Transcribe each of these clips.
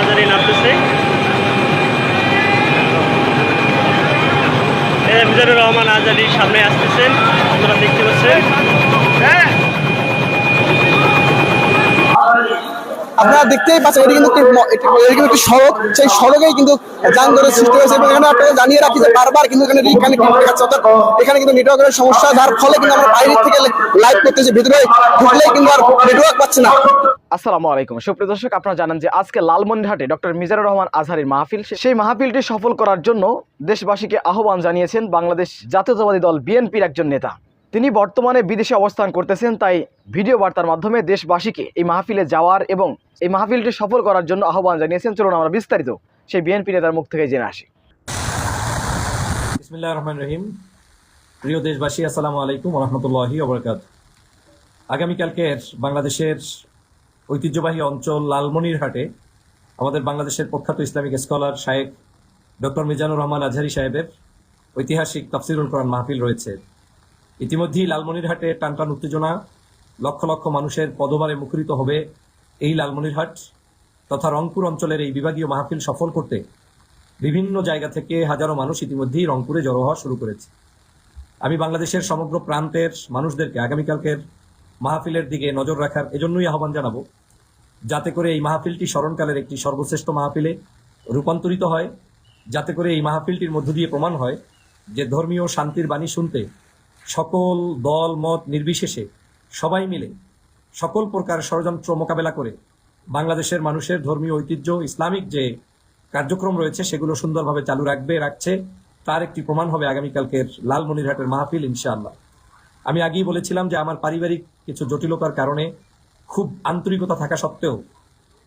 আজারি নামতেছে। মিজানুর রহমান আজারি সামনে আসতেছেন আপনারা দেখতে পাচ্ছেন। আপনারা দেখতেই পাচ্ছেন, এটি কিন্তু একটি সড়ক। সেই সড়কেই কিন্তু যানজটের সৃষ্টি হয়েছে। এবং এখানে আপনারা জানিয়ে রাখি যে বারবার কিন্তু এখানে রিকানেক্টিং এখানে কিন্তু নেটওয়ার্কের সমস্যা, যার ফলে কিন্তু আমরা বাইরে থেকে লাইভ করতেছি। ভিতরে ঢুকলেই কিন্তু আর নেটওয়ার্ক পাচ্ছে না। আসসালামু আলাইকুম। সুপ্রিয় দর্শক, আপনারা জানেন যে আজকে লালমনিরহাটে ডক্টর মিজানুর রহমান আজহারির মাহফিল সেই মাহফিলটি সফল করার জন্য দেশবাসীকে আহ্বান জানিয়েছেন বাংলাদেশ জাতীয়তাবাদী দল বিএনপির একজন নেতা। তিনি বর্তমানে বিদেশে অবস্থান করতেছেন, তাই ভিডিও বার্তার মাধ্যমে দেশবাসীকে এই মাহফিলে যাওয়ার এবং এই মাহফিলটি সফল করার জন্য আহ্বান জানিয়েছেন। চলুন আমরা বিস্তারিত সেই বিএনপি নেতার মুখ থেকে জেনে আসি। বিসমিল্লাহ রহমান রহিম। প্রিয় দেশবাসী, আসসালামু আলাইকুম রহমতুল্লাহি ওবরকাত। আগামীকালকের বাংলাদেশের ঐতিহ্যবাহী অঞ্চল লালমনিরহাটে আমাদের বাংলাদেশের প্রখ্যাত ইসলামিক স্কলার শায়েক ডক্টর মিজানুর রহমান আজহারি সাহেবের ঐতিহাসিক তাফসিরুল কোরআন মাহফিল রয়েছে। ইতিমধ্যেই লালমনিরহাটে টানটান উত্তেজনা, লক্ষ লক্ষ মানুষের পদবারে মুখরিত হবে এই লালমনিরহাট তথা রংপুর অঞ্চলের এই বিভাগীয় মাহফিল সফল করতে বিভিন্ন জায়গা থেকে হাজারো মানুষ ইতিমধ্যেই রংপুরে জড়ো হওয়া শুরু করেছে। আমি বাংলাদেশের সমগ্র প্রান্তের মানুষদেরকে আগামীকালকের মাহফিলের দিকে নজর রাখার এজন্যই আহ্বান জানাব, যাতে করে এই মাহফিলটি স্মরণকালের একটি সর্বশ্রেষ্ঠ মাহফিলে রূপান্তরিত হয়, যাতে করে এই মাহফিলটির মধ্য দিয়ে প্রমাণ হয় যে ধর্মীয় শান্তির বাণী শুনতে সকল দল, মত নির্বিশেষে সবাই মিলে সকল প্রকার ষড়যন্ত্র মোকাবেলা করে বাংলাদেশের মানুষের ধর্মীয় ঐতিহ্য, ইসলামিক যে কার্যক্রম রয়েছে সেগুলো সুন্দরভাবে চালু রাখবে, রাখছে। তার একটি প্রমাণ হবে আগামীকালকের লালমনিরহাটের মাহফিল, ইনশাআল্লাহ। আমি আগেই বলেছিলাম যে আমার পারিবারিক কিছু জটিলতার কারণে খুব আন্তরিকতা থাকা সত্ত্বেও,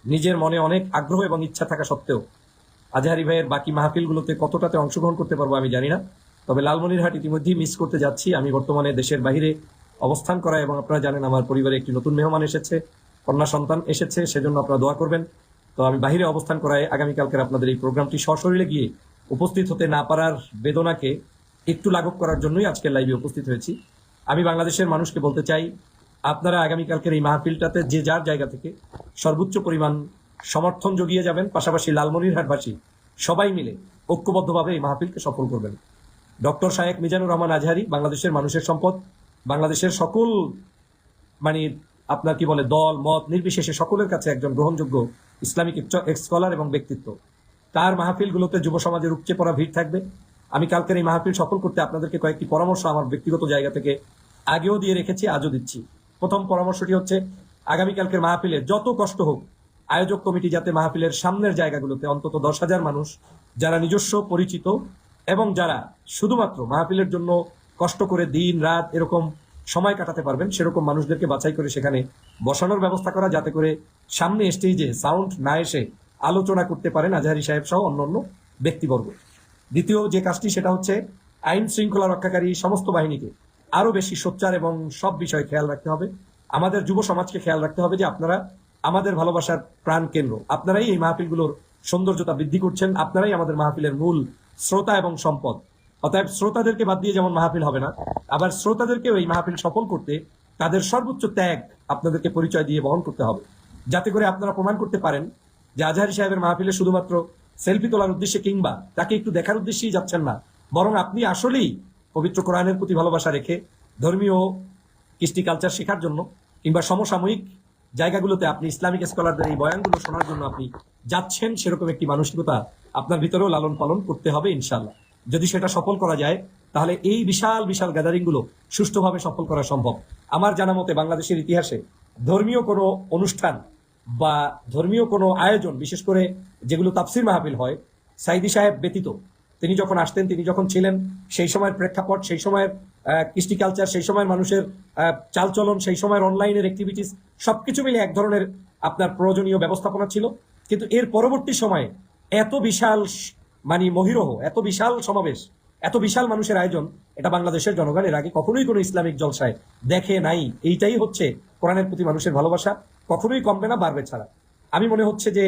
নিজের মনে অনেক আগ্রহ এবং ইচ্ছা থাকা সত্ত্বেও, আজহারি ভাইয়ের বাকি মাহফিলগুলোতে কতটাতে অংশগ্রহণ করতে পারব আমি জানি না। তবে লালমনিরহাট ইতিমধ্যেই মিস করতে যাচ্ছি। আমি বর্তমানে দেশের বাইরে অবস্থান করা এবং আপনারা জানেন আমার পরিবারে একটি নতুন মেহমান এসেছে, কন্যা সন্তান এসেছে, সেজন্য আপনারা দোয়া করবেন। তো আমি বাহিরে অবস্থান করায় আগামীকালকের আপনাদের এই প্রোগ্রামটি সশরীরে গিয়ে উপস্থিত হতে না পারার বেদনাকে একটু লাঘব করার জন্যই আজকের লাইভে উপস্থিত হয়েছি। আমি বাংলাদেশের মানুষকে বলতে চাই, আপনারা আগামীকালকের এই মাহফিলটাতে যে যার জায়গা থেকে সর্বোচ্চ পরিমাণ সমর্থন জগিয়ে যাবেন, পাশাপাশি লালমনিরহাটবাসী সবাই মিলে ঐক্যবদ্ধভাবে এই মাহফিলকে সফল করবেন। ডক্টর শায়েক মিজানুর রহমান আজহারি, বাংলাদেশের মানুষের সম্পদ, বাংলাদেশের সকল মানে আপনার কি বলে, দল, মত, নির্বিশেষে সকলের কাছে একজন গ্রহণযোগ্য ইসলামিক স্কলার এবং ব্যক্তিত্ব। তার মাহফিলগুলোতে যুব সমাজের উপচে পড়া ভিড় থাকবে। আমি কালকের এই মাহফিল সফল করতে আপনাদেরকে কয়েকটি পরামর্শ আমার ব্যক্তিগত জায়গা থেকে আগেও দিয়ে রেখেছি, আজও দিচ্ছি। প্রথম পরামর্শটি হচ্ছে আগামীকালকের মাহফিলে যত কষ্ট হোক, আয়োজক কমিটি যাতে মাহফিলের সামনের জায়গাগুলোতে অন্তত দশ হাজার মানুষ, যারা নিজস্ব, পরিচিত এবং যারা শুধুমাত্র মাহফিলের জন্য কষ্ট করে দিন, রাত এরকম সময় কাটাতে পারবেন, সেরকম মানুষদেরকে বাছাই করে সেখানে বসানোর ব্যবস্থা করা, যাতে করে সামনে স্টেজে সাউন্ড না এসে আলোচনা করতে পারেন আজহারি সাহেব সহ অন্য অন্য ব্যক্তিবর্গ। দ্বিতীয় যে কাজটি, সেটা হচ্ছে আইন শৃঙ্খলা রক্ষাকারী সমস্ত বাহিনীকে আরও বেশি সোচ্চার এবং সব বিষয়ে খেয়াল রাখতে হবে। আমাদের যুব সমাজকে খেয়াল রাখতে হবে যে আপনারা আমাদের ভালোবাসার প্রাণ কেন্দ্র। আপনারাই এই মাহফিলগুলোর সৌন্দর্যতা বৃদ্ধি করছেন, আপনারাই আমাদের মাহফিলের মূল শ্রোতা এবং সম্পদ। অতএব শ্রোতাদেরকে বাদ দিয়ে যেমন মাহফিল হবে না, আবার শ্রোতাদেরকেও এই মাহফিল সফল করতে তাদের সর্বোচ্চ ত্যাগ আপনাদেরকে পরিচয় দিয়ে বহন করতে হবে। যাতে করে আপনারা প্রমাণ করতে পারেন যে আজহারি সাহেবের মাহফিলে শুধুমাত্র সেলফি তোলার উদ্দেশ্যে কিংবা তাকে একটু দেখার উদ্দেশ্যেই যাচ্ছেন না, বরং আপনি আসলেই পবিত্র কোরআনের প্রতি ভালোবাসা রেখে ধর্মীয় কৃষ্টি কালচার শেখার জন্য কিংবা সমসাময়িক জায়গাগুলোতে আপনি ইসলামিক স্কলারদের এই বয়ানগুলো শোনার জন্য আপনি যাচ্ছেন, সেরকম একটি মানসিকতা আপনার ভিতরেও লালন পালন করতে হবে ইনশাল্লাহ যদি সেটা সফল করা যায়, তাহলে এই বিশাল বিশাল গ্যাদারিংগুলো সুষ্ঠুভাবে সফল করা সম্ভব। আমার জানা মতে বাংলাদেশের ইতিহাসে ধর্মীয় কোনো অনুষ্ঠান বা ধর্মীয় কোনো আয়োজন, বিশেষ করে যেগুলো তাফসির মাহফিল হয় সাইদি সাহেব ব্যতীত, তিনি যখন আসতেন, তিনি যখন ছিলেন, সেই সময়ের প্রেক্ষাপট, সেই সময়ের কৃষ্টি কালচার সেই সময়ের মানুষের চালচলন, সেই সময়ের অনলাইনের অ্যাক্টিভিটিস সবকিছু মিলে এক ধরনের আপনার প্রয়োজনীয় ব্যবস্থাপনা ছিল। কিন্তু এর পরবর্তী সময়ে এত বিশাল মানে মহিরহ, এত বিশাল সমাবেশ, এত বিশাল মানুষের আয়োজন, এটা বাংলাদেশের জনগণ এর আগে কখনোই কোনো ইসলামিক জলসায় দেখে নাই। এইটাই হচ্ছে কোরআনের প্রতি মানুষের ভালোবাসা, কখনোই কমবে না, বাড়বে ছাড়া। আমি মনে হচ্ছে যে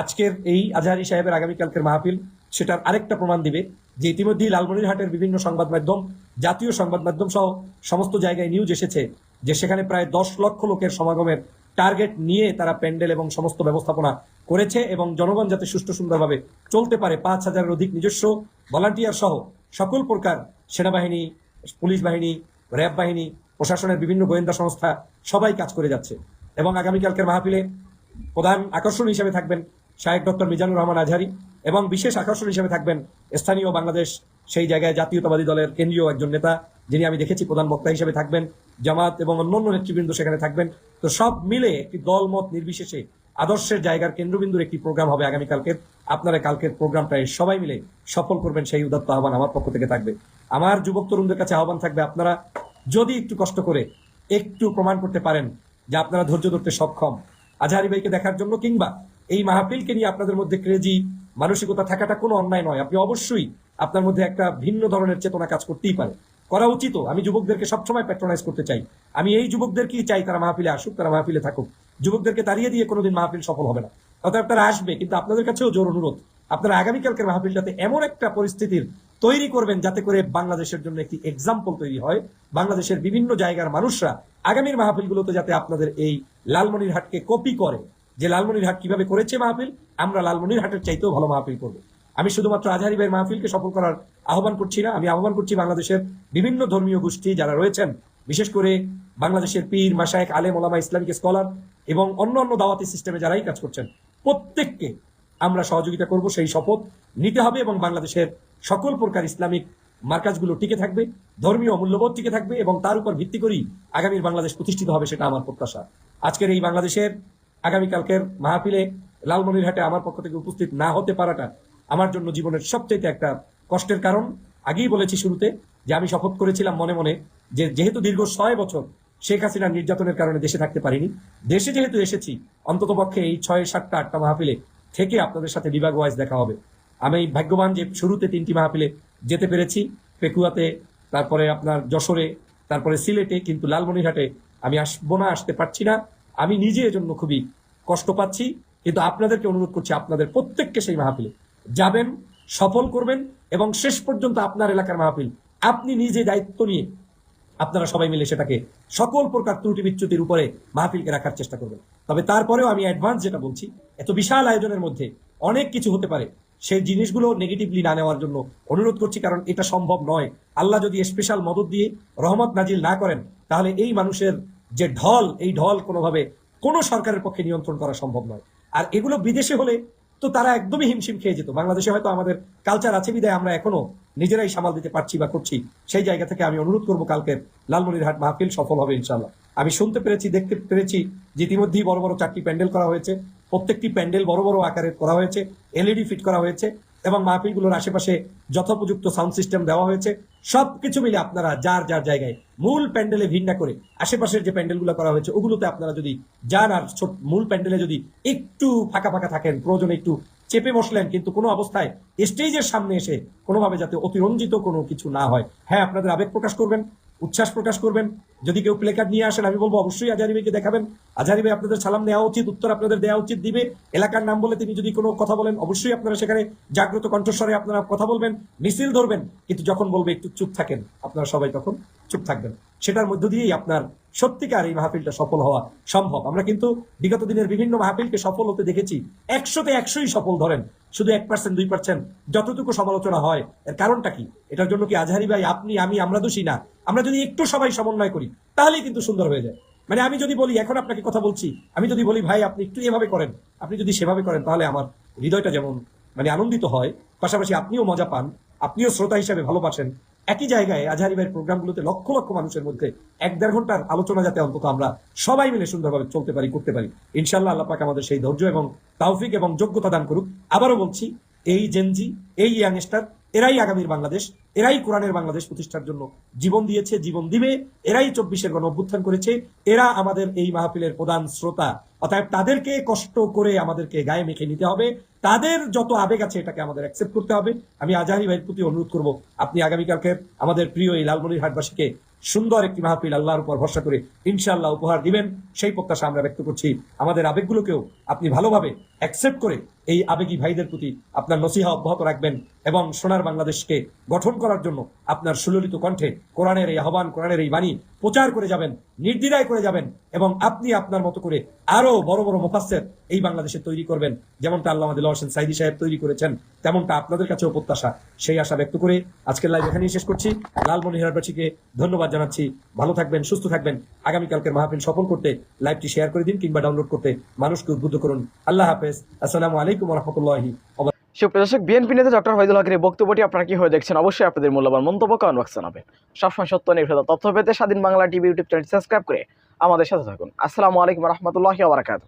আজকের এই আজহারি সাহেবের আগামীকালকের মাহফিল, সেটার আরেকটা প্রমাণ দিবে। যে ইতিমধ্যেই লালমনিরহাটের বিভিন্ন সংবাদ মাধ্যম, জাতীয় সংবাদ মাধ্যম সহ সমস্ত জায়গায় নিউজ এসেছে যে সেখানে প্রায় দশ লক্ষ লোকের সমাগমের টার্গেট নিয়ে তারা প্যান্ডেল এবং সমস্ত ব্যবস্থাপনা করেছে এবং জনগণ যাতে সুষ্ঠু সুন্দরভাবে চলতে পারে, পাঁচ হাজারের অধিক নিজস্ব ভলান্টিয়ার সহ সকল প্রকার সেনাবাহিনী, পুলিশ বাহিনী, র্যাব বাহিনী, প্রশাসনের বিভিন্ন গোয়েন্দা সংস্থা সবাই কাজ করে যাচ্ছে এবং আগামীকালকের মাহফিলে প্রধান আকর্ষণ হিসেবে থাকবেন শাহেক ডক্টর মিজানুর রহমান আজহারি। এবং বিশেষ আকর্ষণ হিসেবে থাকবেন স্থানীয় বাংলাদেশ, সেই জায়গায় জাতীয়তাবাদী দলের কেন্দ্রীয় একজন নেতা, যিনি আমি দেখেছি প্রধান বক্তা হিসেবে থাকবেন, জামাত এবং অন্যান্য নেতৃবৃন্দ সেখানে থাকবেন। তো সব মিলে একটি দলমত নির্বিশেষে আদর্শের জায়গার কেন্দ্রবিন্দুর একটি প্রোগ্রাম হবে আগামীকালকের। আপনারা কালকের প্রোগ্রামটায় সবাই মিলে সফল করবেন সেই উদাত্ত আহ্বান আমার পক্ষ থেকে থাকবে। আমার যুবক তরুণদের কাছে আহ্বান থাকবে, আপনারা যদি একটু কষ্ট করে একটু প্রমাণ করতে পারেন যে আপনারা ধৈর্য ধরতে সক্ষম। আজহারি ভাইকে দেখার জন্য কিংবা এই মাহফিলকে নিয়ে আপনাদের মধ্যে ক্রেজি মানসিকতা থাকাটা কোনো অন্যায় নয়। আপনি অবশ্যই আপনার মধ্যে একটা ভিন্ন ধরনের চেতনা কাজ করতেই পারে। করা উচিত। আমি যুবকদেরকে সবসময় প্যাট্রোনাইজ করতে চাই। আমি এই যুবকদেরকেই চাই তারা মাহফিলে আসুক, তারা মাহফিলে থাকুক। যুবকদেরকে তাড়িয়ে দিয়ে কোনোদিন মাহফিল সফল হবে না। অর্থাৎ তারা আসবে, কিন্তু আপনাদের কাছেও জোর অনুরোধ। আপনারা আগামীকালকের মাহফিলটাতে এমন একটা পরিস্থিতির তৈরি করবেন যাতে করে বাংলাদেশের জন্য একটি এক্সাম্পল তৈরি হয়। বাংলাদেশের বিভিন্ন জায়গার মানুষরা আগামীর মাহফিলগুলোতে যাতে আপনাদের এই লালমনিরহাটকে কপি করে। যে লালমনিরহাট কীভাবে করেছে মাহফিল, আমরা লালমনিরহাটের চাইতেও ভালো মাহফিল করব। আমি শুধুমাত্র আজহারি ভাইয়ের মাহফিলকে সফল করার আহ্বান করছি না, আমি আহ্বান করছি বাংলাদেশের বিভিন্ন ধর্মীয় গোষ্ঠী যারা রয়েছেন, বিশেষ করে বাংলাদেশের পীর মাসায়েক আলেম, ওলামা, ইসলামিক স্কলার এবং অন্য অন্য দাওয়াতি সিস্টেমে যারাই কাজ করছেন, প্রত্যেককে আমরা সহযোগিতা করব, সেই শপথ নিতে হবে এবং বাংলাদেশের সকল প্রকার ইসলামিক মার্কাজগুলো টিকে থাকবে, ধর্মীয় মূল্যবোধ টিকে থাকবে এবং তার উপর ভিত্তি করেই আগামীর বাংলাদেশ প্রতিষ্ঠিত হবে সেটা আমার প্রত্যাশা। আজকের এই বাংলাদেশের আগামীকালকের মাহফিলে লালমনিরহাটে আমার পক্ষ থেকে উপস্থিত না হতে পারাটা আমার জন্য জীবনের সবচেয়ে একটা কষ্টের কারণ। আগেই বলেছি শুরুতে যে আমি শপথ করেছিলাম মনে মনে যে যেহেতু দীর্ঘ ছয় বছর শেখ হাসিনার নির্যাতনের কারণে দেশে থাকতে পারিনি, দেশে যেহেতু এসেছি অন্তত পক্ষে এই ছয়, সাতটা, আটটা মাহফিলে থেকে আপনাদের সাথে বিভাগ ওয়াইজ দেখা হবে। আমি ভাগ্যবান যে শুরুতে তিনটি মাহফিলে যেতে পেরেছি, পেকুয়াতে, তারপরে আপনার যশোরে, তারপরে সিলেটে, কিন্তু লালমনিরহাটে আমি আসব না, আসতে পারছি না। আমি নিজে এজন্য খুবই কষ্ট পাচ্ছি, কিন্তু আপনাদেরকে অনুরোধ করছি, আপনাদের প্রত্যেককে সেই মাহফিলে যাবেন, সফল করবেন, এবং শেষ পর্যন্ত আপনার এলাকার মাহফিল, আপনি নিজে দায়িত্ব নিয়ে আপনারা সবাই মিলে সেটাকে সকল প্রকার ত্রুটি বিচ্যুতির উপরে মাহফিলকে রাখার চেষ্টা করবেন। তবে তারপরেও আমি অ্যাডভান্স যেটা বলছি, এত বিশাল আয়োজনের মধ্যে অনেক কিছু হতে পারে, সেই জিনিসগুলো নেগেটিভলি না নেওয়ার জন্য অনুরোধ করছি, কারণ এটা সম্ভব নয়। আল্লাহ যদি স্পেশাল মদত দিয়ে রহমত নাজিল না করেন, তাহলে এই মানুষের যে ঢল, এই ঢল কোনোভাবে কোনো সরকারের পক্ষে নিয়ন্ত্রণ করা সম্ভব নয়। আর এগুলো বিদেশে হলে তো তারা একদমই হিমশিম খেয়ে যেত। বাংলাদেশে হয়তো আমাদের কালচার আছে বিদায় আমরা এখনও নিজেরাই সামাল দিতে পারছি বা করছি। সেই জায়গা থেকে আমি অনুরোধ করব কালকের লালমনিরহাট মাহফিল সফল হবে ইনশাল্লাহ আমি শুনতে পেরেছি, দেখতে পেরেছি যে ইতিমধ্যেই বড় বড় চারটি প্যান্ডেল করা হয়েছে। প্রত্যেকটি প্যান্ডেল বড় বড় আকারে করা হয়েছে। এলইডি ফিট করা হয়েছে এবং মাহফিলগুলোর আশেপাশে যথোপযুক্ত সাউন্ড সিস্টেম দেওয়া হয়েছে। সবকিছু মিলে আপনারা যার যার জায়গায় মূল প্যান্ডেলে ভিন্ন করে আশেপাশের যে প্যান্ডেলগুলো করা হয়েছে, ওগুলোতে আপনারা যদি যান আর মূল প্যান্ডেলে যদি একটু ফাঁকা ফাঁকা থাকেন, প্রয়োজনে একটু চেপে বসলেন, কিন্তু কোনো অবস্থায় স্টেজের সামনে এসে কোনোভাবে যাতে অতিরঞ্জিত কোনো কিছু না হয়। হ্যাঁ আপনাদের আবেগ প্রকাশ করবেন। উচ্ছ্বাস প্রকাশ করবেন। যদি কেউ প্লে কার্ড নিয়ে আসেন, আমি বলব অবশ্যই আজারি ভাইকে দেখাবেন। আজারি ভাই আপনাদের সালাম নেওয়া উচিত, উত্তর আপনাদের দেওয়া উচিত দিবে। এলাকার নাম বলে তিনি যদি কোনো কথা বলেন, অবশ্যই আপনারা সেখানে জাগ্রত কণ্ঠস্বরে আপনারা কথা বলবেন, মিছিল ধরবেন। কিন্তু যখন বলবে একটু চুপ থাকেন, আপনারা সবাই তখন চুপ থাকবেন। সেটার মধ্য দিয়েই আপনার সত্যিকার এই মাহফিলটা সফল হওয়া সম্ভব। আমরা কিন্তু বিগত দিনের বিভিন্ন মাহফিলকে সফল হতে দেখেছি। একশোতে একশোই সফল ধরেন। শুধু এক পার্সেন্ট দুই পার্সেন্ট যতটুকু সমালোচনা হয়, এর কারণটা কি? এটার জন্য কি আজহারি ভাই আপনি, আমি, আমরা দোষী না? আমরা যদি একটু সবাই সমন্বয় করি, তাহলেই কিন্তু সুন্দর হয়ে যায়। মানে আমি যদি বলি, এখন আপনাকে কথা বলছি, আমি যদি বলি, ভাই, আপনি একটু এভাবে করেন, আপনি যদি সেভাবে করেন, তাহলে আমার হৃদয়টা যেমন মানে আনন্দিত হয়। পাশাপাশি আপনিও মজা পান, আপনিও শ্রোতা হিসাবে ভালোবাসেন একই জায়গায় আজহারি ভাইয়ের প্রোগ্রামগুলোতে লক্ষ লক্ষ মানুষের মধ্যে এক দেড় ঘণ্টার আলোচনা যাতে অন্তত আমরা সবাই মিলে সুন্দরভাবে চলতে পারি, করতে পারি। ইনশাল্লাহ আল্লাহ পাক আমাদের সেই ধৈর্য এবং তাওফিক এবং যোগ্যতা দান করুক। আবারও বলছি, এই জেনজি এই ইয়াংস্টার এরাই আগামীর বাংলাদেশ, এরাই কোরআনের বাংলাদেশ প্রতিষ্ঠার জন্য জীবন দিয়েছে, জীবন দিবে, এরাই চব্বিশের গণ অভ্যুত্থান করেছে, এরা আমাদের এই মাহফিলের প্রধান শ্রোতা। অতএব তাদেরকে কষ্ট করে আমাদেরকে গায়ে মেখে নিতে হবে। তাদের যত আবেগ আছে এটাকে আমাদের অ্যাকসেপ্ট করতে হবে। আমি আজহারি ভাইয়ের প্রতি অনুরোধ করব, আপনি আগামীকালকে আমাদের প্রিয় এই লালমনির হাটবাসীকে সুন্দর একটি মাহফিল আল্লাহর উপর ভরসা করে ইনশাআল্লাহ উপহার দিবেন। সেই প্রত্যাশা আমরা ব্যক্ত করছি। আমাদের আবেগগুলোকেও আপনি ভালোভাবে অ্যাকসেপ্ট করে এই আবেগী ভাইদের প্রতি আপনার নসিহা অব্যাহত রাখবেন এবং সোনার বাংলাদেশকে গঠন করার জন্য আপনার সুললিত কণ্ঠে কোরআনের এই আহ্বান, কোরআনের এই বাণী প্রচার করে যাবেন, নির্দ্বিধায় করে যাবেন এবং আপনি আপনার মতো করে আরও বড় বড় মুফাসসির এই বাংলাদেশে তৈরি করবেন। যেমনটা আল্লাহ দিল হোসেন সাইদি সাহেব তৈরি করেছেন, তেমনটা আপনাদের কাছেও প্রত্যাশা। সেই আশা ব্যক্ত করে আজকের লাইভ এখানেই শেষ করছি। লালমনিহারবাসীকে ধন্যবাদ জানাচ্ছি। ভালো থাকবেন, সুস্থ থাকবেন। আগামীকালকের মাহফিল সফল করতে লাইভটি শেয়ার করে দিন কিংবা ডাউনলোড করতে মানুষকে উদ্বুদ্ধ করুন। আল্লাহ হাফেজ। আসসালামু আলাইকুম। রহমতুল্লাহি সুপ্রিয় দর্শক বিএনপি নেতা ডক্টর ফয়দুল হকের বক্তব্যটি আপনারা কি হয়ে দেখছেন? অবশ্যই আপনাদের মূল্যবান মন্তব্য কমেন্ট বক্সে জানাবেন। সবসময় সত্য নির্ভর তথ্য পেতে Swadhin Bangla TV YouTube channel subscribe করে আমাদের সাথে থাকুন। আসসালামু আলাইকুম রহমতুল্লাহি ওবরাকাতুহু।